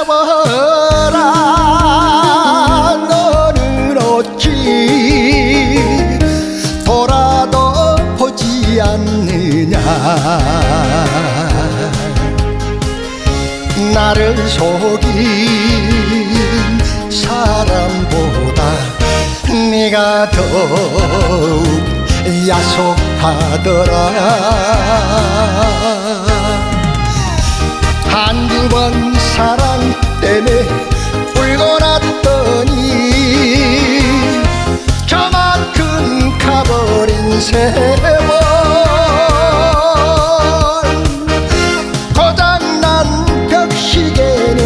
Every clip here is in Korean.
세워라. 너를 어찌 돌아도 보지 않느냐. 나를 속인 사람보다 네가 더욱 야속하더라. 세월. 고장난 벽시계는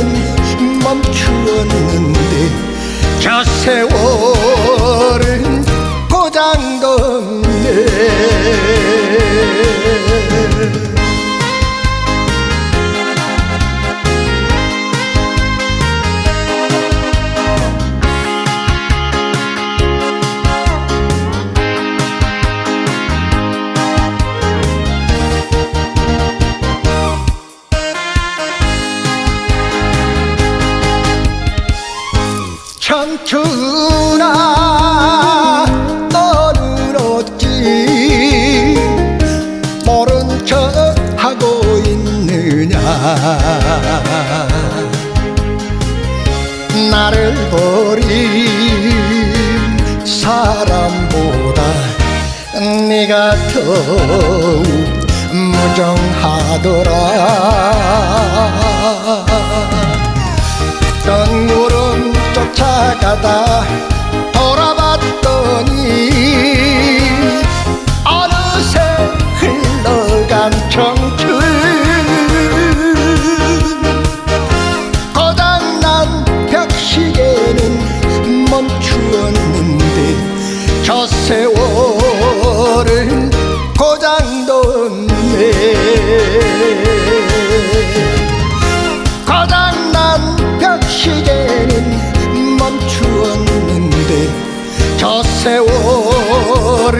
멈추었는데 저 세월은 고장도 없네 청춘아 너는 어찌 모른 척 하고 있느냐. 나를 버린 사람보다 네가 더욱 쫓아가다 돌아봤더니 어느새 흘러간 청춘 고장난 벽시계는 멈추었는데 저 세월 저 세월은